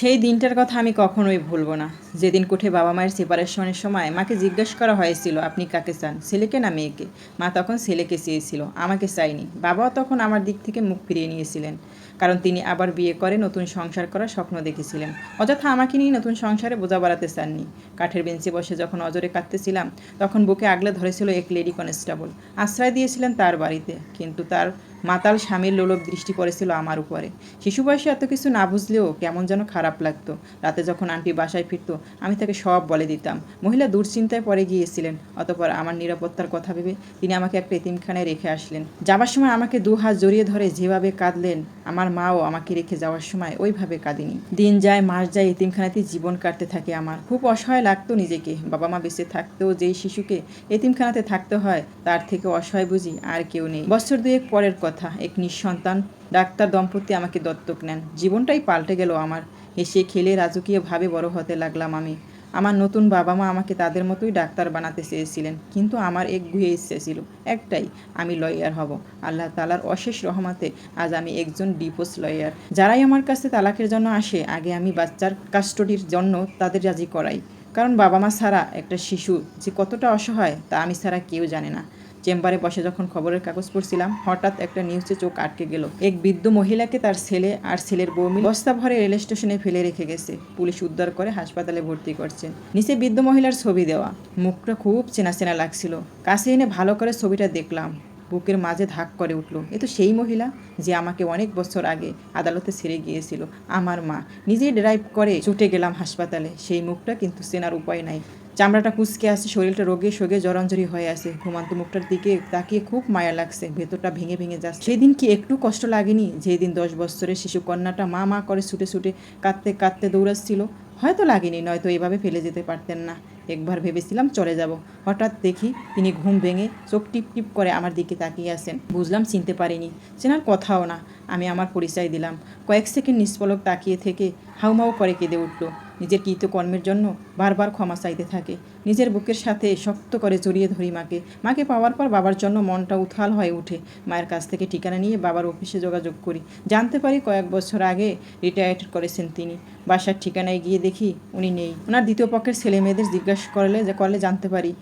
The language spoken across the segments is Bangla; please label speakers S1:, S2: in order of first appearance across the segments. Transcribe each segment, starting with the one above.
S1: সেই দিনটার কথা আমি কখনোই ভুলবো না। যেদিন কোঠে বাবা মায়ের সেপারেশনের সময় মাকে জিজ্ঞেস করা হয়েছিল, আপনি কাকে চান, ছেলেকে না মেয়েকে? মা তখন ছেলেকে চেয়েছিল, আমাকে চাইনি। বাবাও তখন আমার দিক থেকে মুখ ফিরিয়ে নিয়েছিলেন, কারণ তিনি আবার বিয়ে করে নতুন সংসার করার স্বপ্ন দেখেছিলেন। অযথা আমাকে নিয়ে নতুন সংসারে বোঝা বাড়াতে চাননি। কাঠের বেঞ্চে বসে যখন অজরে কাঁদতেছিলাম, তখন বুকে আগলে ধরেছিল এক লেডি কনস্টেবল আশ্রয় দিয়েছিলেন তার বাড়িতে, কিন্তু তার মাতাল স্বামীর লোলভ দৃষ্টি পড়েছিল আমার উপরে। শিশু বয়সে এত কিছু না বুঝলেও কেমন যেন খারাপ লাগতো। রাতে যখন আন্টি বাসায় ফিরত, আমি তাকে সব বলে দিতাম। মহিলা দুশ্চিন্তায় পরে গিয়েছিলেন, অতপর আমার নিরাপত্তার কথা ভেবে তিনি আমাকে একটা এতিমখানায় রেখে আসলেন। যাবার সময় আমাকে দু হাত জড়িয়ে ধরে যেভাবে কাঁদলেন, আমার মাও আমাকে রেখে যাওয়ার সময় ওইভাবে কাঁদিনি। দিন যায়, মাস যায়, এতিমখানাতেই জীবন কাটতে থাকে আমার। খুব অসহায় লাগতো নিজেকে। বাবা মা বেঁচে থাকতেও যেই শিশুকে এতিমখানাতে থাকতে হয়, তার থেকে অসহায় বুঝি আর কেউ নেই। বছর দুয়েক পরের কথা। এক নিঃসন্তান ডাক্তার দম্পতি আমাকে দত্তক নেন। জীবনটাই পাল্টে গেল আমার। হেসে খেলে রাজকীয়ভাবে বড় হতে লাগলাম আমি। আমার নতুন বাবা মা আমাকে তাদের মতোই ডাক্তার বানাতে চেয়েছিলেন, কিন্তু আমার এক গুয়ে ইচ্ছে ছিল, একটাই, আমি লয়ার হব। আল্লাহ তালার অশেষ রহমাতে আজ আমি একজন ডিপোস লয়ার। যারাই আমার কাছে তালাকের জন্য আসে, আগে আমি বাচ্চার কাস্টডির জন্য তাদের রাজি করাই। কারণ বাবা মা ছাড়া একটা শিশু যে কতটা অসহায়, তা আমি ছাড়া কেউ জানে না। চেম্বারে বসে যখন খবরের কাগজ পড়ছিলাম, হঠাৎ একটা নিউজে চোখ আটকে গেল। এক বৃদ্ধ মহিলাকে তার ছেলে আর ছেলের বউ মিলে বস্তা ভরে রেল স্টেশনে ফেলে রেখে গেছে। পুলিশ উদ্ধার করে হাসপাতালে ভর্তি করছেন নিচে বৃদ্ধ মহিলার ছবি দেওয়া। মুখটা খুব চেনা চেনা লাগছিল। কাছে এনে ভালো করে ছবিটা দেখলাম। বুকের মাঝে ধাক করে উঠল। এ তো সেই মহিলা যে আমাকে অনেক বছর আগে আদালতে ছেড়ে গিয়েছিল। আমার মা। নিজেই ড্রাইভ করে ছুটে গেলাম হাসপাতালে। সেই মুখটা কিন্তু চেনার উপায় নাই। চামড়াটা কুচকে আছে শরীরটা রোগে সোগে জরাঞ্জরি হয়ে আছে ঘুমান্ত মুখটার দিকে তাকিয়ে খুব মায়া লাগছে, ভেতরটা ভেঙে ভেঙে যাচ্ছে। সেই দিন কি একটু কষ্ট লাগেনি, যেদিন দশ বছরের শিশু কন্যাটা মা মা করে ছুটে ছুটে কাঁদতে কাঁদতে দৌড়াচ্ছিল, হয়তো লাগেনি, নয়তো এভাবে ফেলে যেতে পারতেন না। একবার ভেবেছিলাম চলে যাব, হঠাৎ দেখি তিনি ঘুম ভেঙে চোখ টিপ টিপ করে আমার দিকে তাকিয়ে আসেন বুঝলাম চিনতে পারিনি, চেনার কথাও না, আমি আমার পরিচয় দিলাম। কয়েক সেকেন্ড নিষ্পলক তাকিয়ে থেকে হাউমাউ করে কেঁদে উঠল। নিজের কৃতকর্মের জন্য বারবার ক্ষমা চাইতে থাকে। নিজের বুকের সাথে শক্ত করে জড়িয়ে ধরি মাকে। মাকে পাওয়ার পর বাবার জন্য মনটা উথাল হয়ে ওঠে। মায়ের কাছ থেকে ঠিকানা নিয়ে বাবার অফিসে যোগাযোগ করি। জানতে পারি কয়েক বছর আগে রিটায়ার্ড করেছেন তিনি। বাসার ঠিকানায় গিয়ে দেখি উনি নেই। ওনার দ্বিতীয় পক্ষের ছেলে মেয়েদের জিজ্ঞাসা করলে যে, করলে জানতে পারি।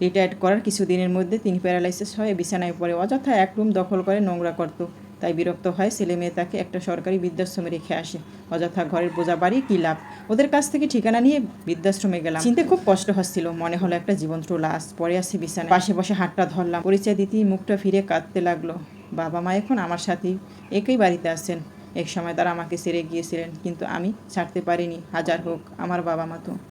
S1: রিটায়ার্ড করার কিছুদিনের মধ্যে তিনি প্যারালাইসিস হয়ে বিছানায় পড়ে। অযথা এক রুম দখল করে নোংরা করতো। তাই বিরক্ত হয় ছেলে মেয়ে তাকে একটা সরকারি বৃদ্ধাশ্রমে রেখে আসে। অযথা ঘরের বোঝা বাড়ি কী লাভ? ওদের কাছ থেকে ঠিকানা নিয়ে বৃদ্ধাশ্রমে গেলাম। চিনতে খুব কষ্ট হচ্ছিল। মনে হলো একটা জীবন্ত লাশ। পরে আসে বিছানায়। পাশে বসে হাতটা ধরলাম। পরিচয় দিতেই মুখটা ফিরে কাঁদতে লাগল। বাবা মা এখন আমার সাথেই। একই বাড়িতে আছেন। এক সময় তারা আমাকে ছেড়ে গিয়েছিলেন, কিন্তু আমি ছাড়তে পারিনি। হাজার হোক, আমার বাবা মা তো।